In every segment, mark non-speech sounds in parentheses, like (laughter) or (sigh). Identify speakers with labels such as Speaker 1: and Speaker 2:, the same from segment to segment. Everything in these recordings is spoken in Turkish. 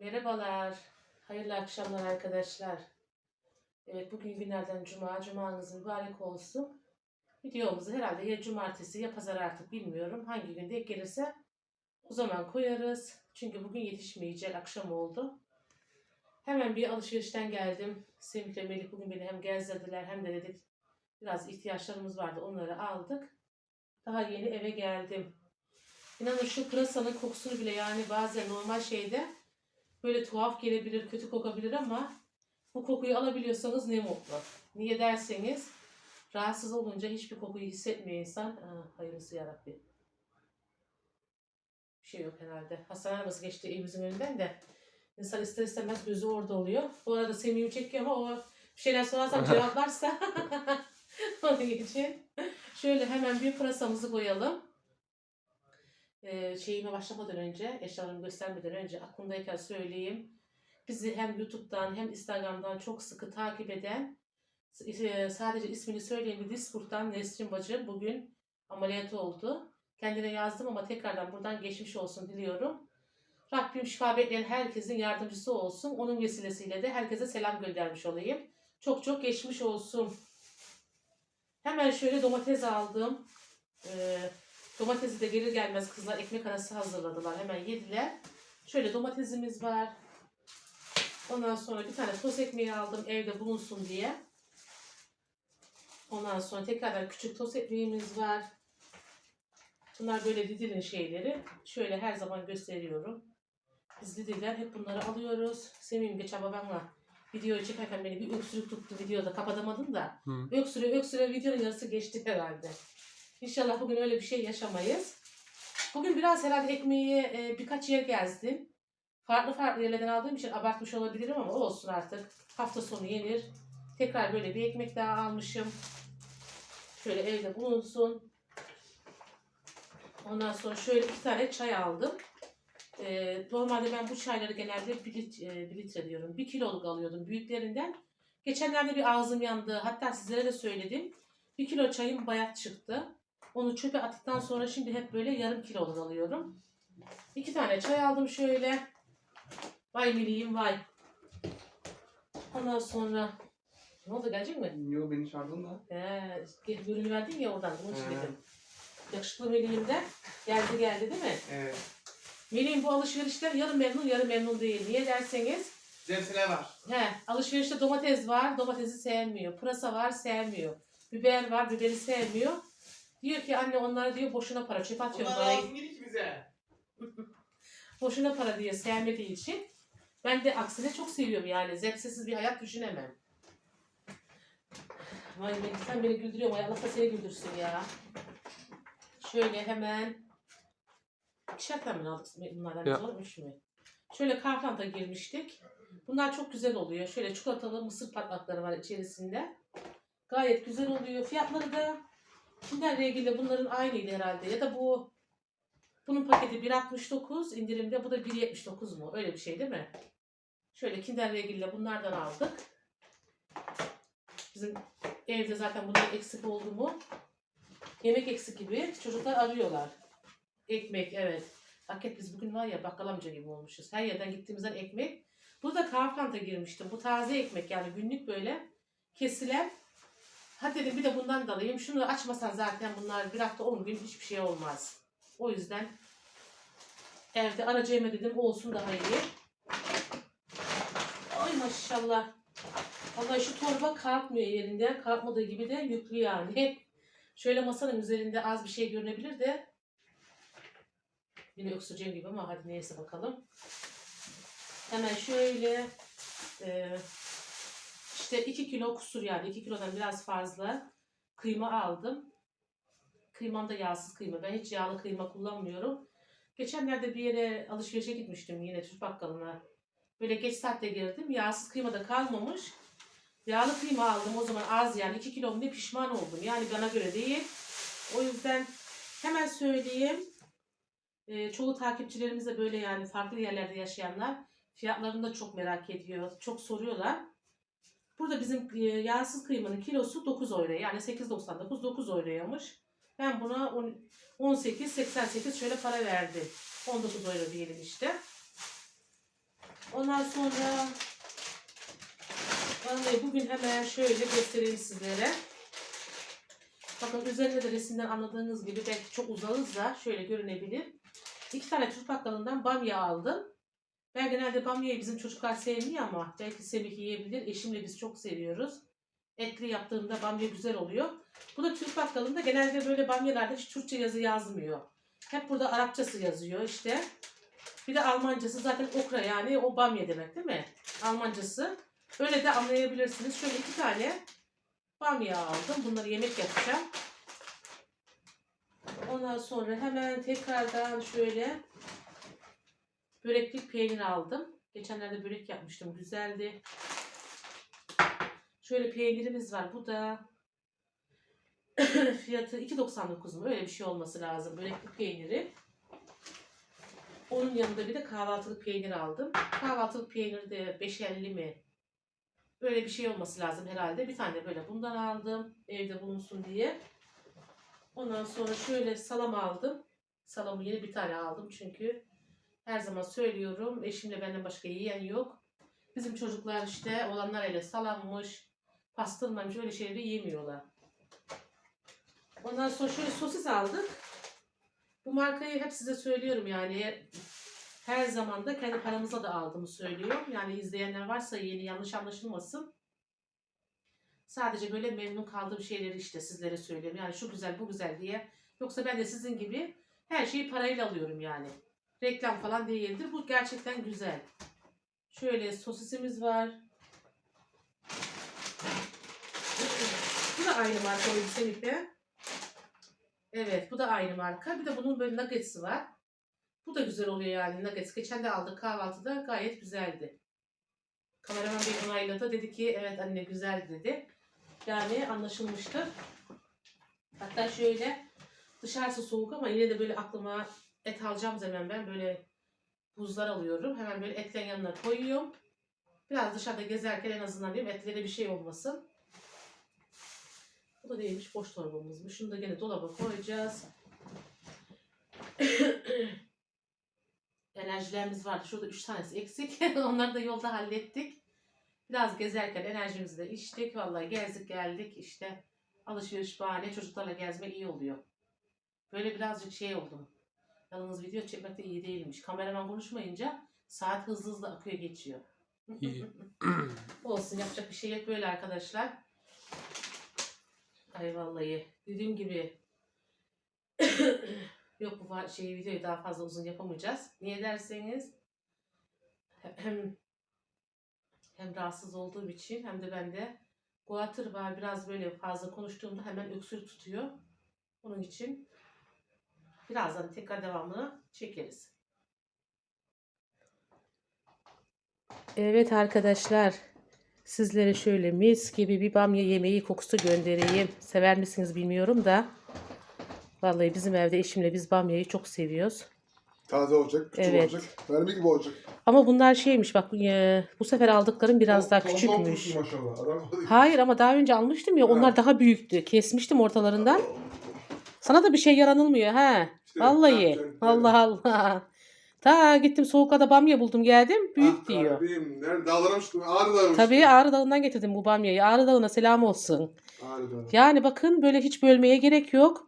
Speaker 1: Merhabalar. Hayırlı akşamlar arkadaşlar. Evet bugün günlerden cuma. Cumanız mübarek olsun. Videomuzu herhalde ya cumartesi ya pazar artık bilmiyorum. Hangi gün denk gelirse o zaman koyarız. Çünkü bugün yetişmeyecek. Akşam oldu. Hemen bir alışverişten geldim. Semih ile Melih bugün beni hem gezdirdiler hem de dedik biraz ihtiyaçlarımız vardı. Onları aldık. Daha yeni eve geldim. İnanın şu pırasanın kokusunu bile yani bazen normal şeyde böyle tuhaf gelebilir, kötü kokabilir ama bu kokuyu alabiliyorsanız ne mutlu. Niye derseniz rahatsız olunca hiçbir kokuyu hissetmiyor insan. Aa, hayırlısı yarabbim. Bir şey yok herhalde. Hastane arabası geçti evimizin önünden de insan ister istemez gözü orada oluyor. Bu arada Semih'i çekiyor ama o bir şeyler sorarsam cevaplarsa (laughs) (laughs) onun için şöyle hemen bir pırasamızı koyalım. Ee, şeyime başlamadan önce, eşyalarımı göstermeden önce aklımdayken söyleyeyim. Bizi hem YouTube'dan hem Instagram'dan çok sıkı takip eden, e, sadece ismini söyleyeyim Discord'dan Nesrin Bacı bugün ameliyat oldu. Kendine yazdım ama tekrardan buradan geçmiş olsun diliyorum. Rabbim şifa bekleyen herkesin yardımcısı olsun. Onun vesilesiyle de herkese selam göndermiş olayım. Çok çok geçmiş olsun. Hemen şöyle domates aldım. Ee, domatesi de gelir gelmez kızlar ekmek arası hazırladılar. Hemen yediler. Şöyle domatesimiz var. Ondan sonra bir tane toz ekmeği aldım evde bulunsun diye. Ondan sonra tekrardan küçük toz ekmeğimiz var. Bunlar böyle Lidl'in şeyleri. Şöyle her zaman gösteriyorum. Biz Lidl'den hep bunları alıyoruz. Semih'im geçen babamla videoyu çekerken beni bir öksürük tuttu videoda kapatamadım da.
Speaker 2: Hı.
Speaker 1: Öksüre öksüre videonun yarısı geçti herhalde. İnşallah bugün öyle bir şey yaşamayız. Bugün biraz herhalde ekmeği e, birkaç yer gezdim. Farklı farklı yerlerden aldığım için abartmış olabilirim ama olsun artık. Hafta sonu yenir. Tekrar böyle bir ekmek daha almışım. Şöyle evde bulunsun. Ondan sonra şöyle iki tane çay aldım. Ee, normalde ben bu çayları genelde bir, lit- e, bir litre diyorum. Bir kiloluk alıyordum büyüklerinden. Geçenlerde bir ağzım yandı. Hatta sizlere de söyledim. Bir kilo çayım bayat çıktı. Onu çöpe attıktan sonra şimdi hep böyle yarım kiloluk alıyorum. İki tane çay aldım şöyle. Vay miliyim vay. Ondan sonra ne oldu gelecek mi?
Speaker 2: Yo beni çağırdın da.
Speaker 1: Gelip ürünü verdin ya oradan. Onun için
Speaker 2: He.
Speaker 1: dedim. Yakışıklı Melih'im de geldi geldi değil mi?
Speaker 2: Evet.
Speaker 1: Melih'im bu alışverişten yarı memnun yarı memnun değil. Niye derseniz
Speaker 2: Zevsine var.
Speaker 1: he, alışverişte domates var domatesi sevmiyor. Pırasa var sevmiyor. Biber var biberi sevmiyor. Diyor ki anne onlara diyor boşuna para çöpe atıyorum
Speaker 2: Bunlar
Speaker 1: parayı.
Speaker 2: ki bize. (laughs)
Speaker 1: Boşuna para diye sevmediği için. Ben de aksine çok seviyorum yani. Zevksiz bir hayat düşünemem. Vay Melih sen beni güldürüyorsun. Ay Allah da seni güldürsün ya. Şöyle hemen ikişer tane mi aldık bunlardan
Speaker 2: Ya.
Speaker 1: olmuş mu? Şöyle Kaufland'a girmiştik. Bunlar çok güzel oluyor. Şöyle çikolatalı mısır patlakları var içerisinde. Gayet güzel oluyor. Fiyatları da Kinder ilgili bunların aynıydı herhalde. Ya da bu bunun paketi 1.69 indirimde. Bu da 1.79 mu? Öyle bir şey değil mi? Şöyle Kinder ilgili bunlardan aldık. Bizim evde zaten bunlar eksik oldu mu? Yemek eksik gibi çocuklar arıyorlar. Ekmek evet. Hakikat biz bugün var ya bakkal amca gibi olmuşuz. Her yerden gittiğimizden ekmek. Bu da Kaufland'a girmiştim. Bu taze ekmek yani günlük böyle kesilen. Hadi dedim bir de bundan da alayım. Şunu açmasan zaten bunlar bir hafta 10 gün hiçbir şey olmaz. O yüzden evde aracağıma dedim olsun daha iyi. Ay maşallah. Vallahi şu torba kalkmıyor yerinden. Kalkmadığı gibi de yüklü yani. Şöyle masanın üzerinde az bir şey görünebilir de. Yine öksüreceğim gibi ama hadi neyse bakalım. Hemen şöyle e, işte 2 kilo kusur yani 2 kilodan biraz fazla kıyma aldım. Kıymam da yağsız kıyma. Ben hiç yağlı kıyma kullanmıyorum. Geçenlerde bir yere alışverişe gitmiştim yine Türk bakkalına. Böyle geç saatte girdim. Yağsız kıyma da kalmamış. Yağlı kıyma aldım o zaman az yani 2 kilo mu ne pişman oldum. Yani bana göre değil. O yüzden hemen söyleyeyim. Ee, çoğu takipçilerimiz de böyle yani farklı yerlerde yaşayanlar fiyatlarını da çok merak ediyor. Çok soruyorlar. Burada bizim e, yağsız kıymanın kilosu 9 euro. Yani 8.99 9 euroymuş. Ben buna 18.88 şöyle para verdim. 19 euro diyelim işte. Ondan sonra vallahi bugün hemen şöyle göstereyim sizlere. Bakın üzerinde de resimden anladığınız gibi belki çok uzağız da şöyle görünebilir. İki tane Türk bakkalından bamya aldım. Ben genelde bamyayı bizim çocuklar sevmiyor ama belki Semih yiyebilir. Eşimle biz çok seviyoruz. Etli yaptığımda bamya güzel oluyor. Bu da Türk bakkalında genelde böyle bamyalarda hiç Türkçe yazı yazmıyor. Hep burada Arapçası yazıyor işte. Bir de Almancası zaten okra yani o bamya demek değil mi? Almancası. Öyle de anlayabilirsiniz. Şöyle iki tane bamya aldım. Bunları yemek yapacağım. Ondan sonra hemen tekrardan şöyle böreklik peynir aldım. Geçenlerde börek yapmıştım. Güzeldi. Şöyle peynirimiz var. Bu da (coughs) fiyatı 2.99 mu? Öyle bir şey olması lazım. Böreklik peyniri. Onun yanında bir de kahvaltılık peynir aldım. Kahvaltılık peynir de 5.50 mi? Böyle bir şey olması lazım herhalde. Bir tane böyle bundan aldım. Evde bulunsun diye. Ondan sonra şöyle salam aldım. Salamı yeni bir tane aldım çünkü her zaman söylüyorum. Eşimle benden başka yiyen yok. Bizim çocuklar işte olanlar öyle salammış, pastırmamış öyle şeyleri yemiyorlar. Ondan sonra şöyle sosis aldık. Bu markayı hep size söylüyorum yani. Her zaman da kendi paramıza da aldığımı söylüyorum. Yani izleyenler varsa yeni yanlış anlaşılmasın. Sadece böyle memnun kaldığım şeyleri işte sizlere söylüyorum. Yani şu güzel bu güzel diye. Yoksa ben de sizin gibi her şeyi parayla alıyorum yani. Reklam falan değildir. Bu gerçekten güzel. Şöyle sosisimiz var. Bu da aynı marka oydu Semih'te. Evet bu da aynı marka. Bir de bunun böyle nuggets'i var. Bu da güzel oluyor yani nuggets. Geçen de aldık kahvaltıda gayet güzeldi. Kameraman beni onayladı. Dedi ki evet anne güzel dedi. Yani anlaşılmıştır. Hatta şöyle dışarısı soğuk ama yine de böyle aklıma et alacağım zaman ben böyle buzlar alıyorum. Hemen böyle etlerin yanına koyuyorum. Biraz dışarıda gezerken en azından diyeyim etlere bir şey olmasın. Bu da neymiş? Boş torbamızmış. Şunu da gene dolaba koyacağız. (coughs) Enerjilerimiz vardı. Şurada üç tanesi eksik. (laughs) Onları da yolda hallettik. Biraz gezerken enerjimizi de içtik. Vallahi gezdik geldik. İşte alışveriş bahane. Çocuklarla gezmek iyi oluyor. Böyle birazcık şey oldum. Yalnız video çekmek de iyi değilmiş. Kameraman konuşmayınca saat hızlı hızlı akıyor geçiyor.
Speaker 3: İyi. (laughs)
Speaker 1: Olsun yapacak bir şey yok böyle arkadaşlar. Ay vallahi dediğim gibi (coughs) yok bu şeyi videoyu daha fazla uzun yapamayacağız. Niye derseniz he- hem hem rahatsız olduğum için hem de bende guatr var biraz böyle fazla konuştuğumda hemen öksürük tutuyor. Onun için birazdan tekrar devamını çekeriz. Evet arkadaşlar sizlere şöyle mis gibi bir bamya yemeği kokusu göndereyim. Sever misiniz bilmiyorum da. Vallahi bizim evde eşimle biz bamyayı çok seviyoruz.
Speaker 3: Taze olacak, küçük
Speaker 1: Evet.
Speaker 3: olacak. Mermi gibi olacak.
Speaker 1: Ama bunlar şeymiş bak e, bu sefer aldıklarım biraz daha
Speaker 3: Ton- ton
Speaker 1: küçükmüş.
Speaker 3: Maşallah. Adam
Speaker 1: Hayır ama daha önce almıştım ya onlar
Speaker 3: Ha.
Speaker 1: daha büyüktü. Kesmiştim ortalarından. Sana da bir şey yaranılmıyor ha.
Speaker 3: İşte
Speaker 1: Vallahi.
Speaker 3: yapacaksın,
Speaker 1: Allah Allah. Ta gittim soğukada bamya buldum geldim. Büyük
Speaker 3: Ah,
Speaker 1: diyor.
Speaker 3: Kalbim. Nerede? Dağlara mı çıktın? Ağrı Dağı mı
Speaker 1: Tabii? Ağrı Dağı'ndan getirdim bu bamyayı. Ağrı Dağı'na selam olsun.
Speaker 3: Ağrı Dağı.
Speaker 1: Yani bakın böyle hiç bölmeye gerek yok.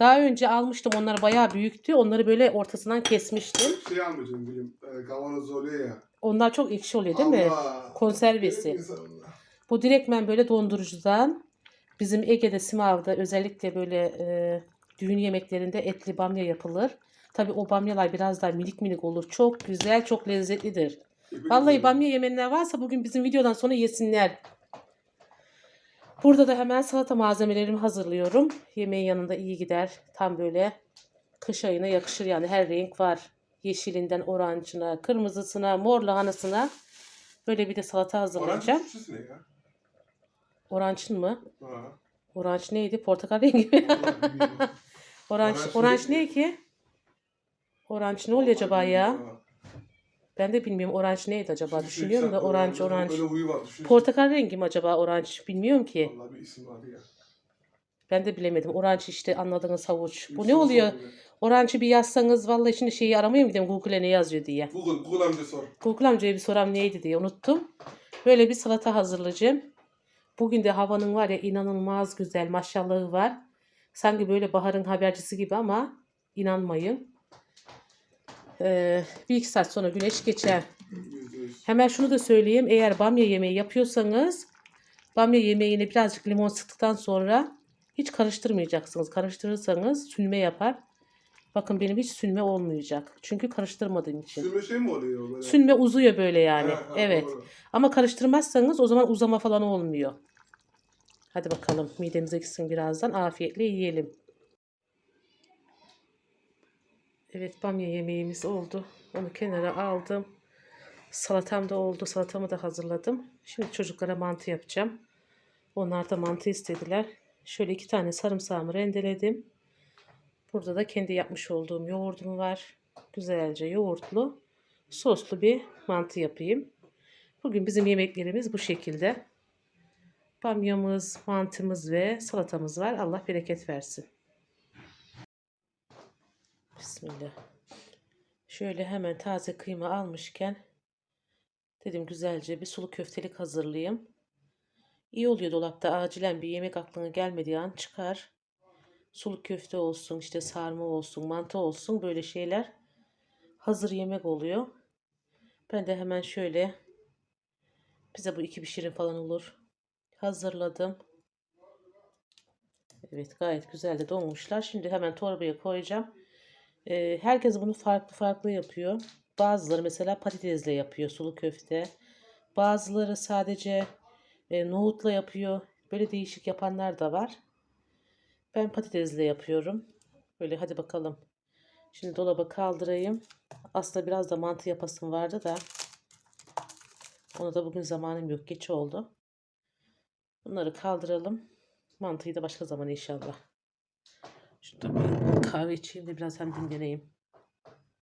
Speaker 1: Daha önce almıştım onlar bayağı büyüktü. Onları böyle ortasından kesmiştim.
Speaker 3: Şey almayacaksın bilim. E, kavanoz oluyor ya.
Speaker 1: Onlar çok ekşi oluyor değil mi?
Speaker 3: Allah.
Speaker 1: Konservesi.
Speaker 3: Benim insanımla.
Speaker 1: Bu direktmen böyle dondurucudan. Bizim Ege'de Simav'da özellikle böyle e, düğün yemeklerinde etli bamya yapılır. Tabii o bamyalar biraz daha minik minik olur. Çok güzel, çok lezzetlidir. Vallahi bamya yemenler varsa bugün bizim videodan sonra yesinler. Burada da hemen salata malzemelerimi hazırlıyorum. Yemeğin yanında iyi gider. Tam böyle kış ayına yakışır yani her renk var. Yeşilinden orancına, kırmızısına, mor lahanasına. Böyle bir de salata hazırlayacağım.
Speaker 3: Ne ya?
Speaker 1: Orançın mı?
Speaker 3: Ha.
Speaker 1: Oranç neydi? Portakal rengi mi? Oranç,
Speaker 3: Oranç
Speaker 1: oranç
Speaker 3: ne?
Speaker 1: ki? Oranç ne oluyor acaba ya? Ben de bilmiyorum oranç neydi acaba? Düşünüyorum da oranç oranç.
Speaker 3: Öyle huyu var. Düşün.
Speaker 1: Portakal rengi mi acaba oranç? Bilmiyorum ki.
Speaker 3: Vallahi bir isim vardı ya.
Speaker 1: Ben de bilemedim. Oranç işte anladığınız havuç. Bu ne oluyor?
Speaker 3: sordu.
Speaker 1: Orancı bir yazsanız vallahi şimdi şeyi aramaya mı Google'e ne yazıyor diye.
Speaker 3: Google, Google amca sor.
Speaker 1: Google amcaya bir soram neydi diye unuttum. Böyle bir salata hazırlayacağım. Bugün de havanın var ya inanılmaz güzel maşallahı var. Sanki böyle baharın habercisi gibi ama inanmayın. Ee, bir iki saat sonra güneş geçer. Hemen şunu da söyleyeyim. Eğer bamya yemeği yapıyorsanız bamya yemeğine birazcık limon sıktıktan sonra hiç karıştırmayacaksınız. Karıştırırsanız sünme yapar. Bakın benim hiç sünme olmayacak. Çünkü karıştırmadığım için.
Speaker 3: Sürme şey mi oluyor böyle?
Speaker 1: Sünme uzuyor böyle yani.
Speaker 3: Ha, ha,
Speaker 1: evet.
Speaker 3: doğru.
Speaker 1: Ama karıştırmazsanız o zaman uzama falan olmuyor. Hadi bakalım midemize gitsin birazdan. Afiyetle yiyelim. Evet bamya yemeğimiz oldu. Onu kenara aldım. Salatam da oldu. Salatamı da hazırladım. Şimdi çocuklara mantı yapacağım. Onlar da mantı istediler. Şöyle iki tane sarımsağımı rendeledim. Burada da kendi yapmış olduğum yoğurdum var. Güzelce yoğurtlu, soslu bir mantı yapayım. Bugün bizim yemeklerimiz bu şekilde. Bamyamız, mantımız ve salatamız var. Allah bereket versin. Bismillah. Şöyle hemen taze kıyma almışken dedim güzelce bir sulu köftelik hazırlayayım. İyi oluyor dolapta acilen bir yemek aklına gelmediği an çıkar. Sulu köfte olsun, işte sarma olsun, mantı olsun böyle şeyler hazır yemek oluyor. Ben de hemen şöyle bize bu iki pişirim falan olur. Hazırladım. Evet gayet güzel de donmuşlar. Şimdi hemen torbaya koyacağım. Ee, herkes bunu farklı farklı yapıyor. Bazıları mesela patatesle yapıyor sulu köfte. Bazıları sadece e, nohutla yapıyor. Böyle değişik yapanlar da var. Ben patatesle yapıyorum. Böyle hadi bakalım. Şimdi dolaba kaldırayım. Aslında biraz da mantı yapasım vardı da. Ona da bugün zamanım yok. Geç oldu. Bunları kaldıralım. Mantıyı da başka zaman inşallah. Şurada bir kahve içeyim de biraz hem dinleneyim.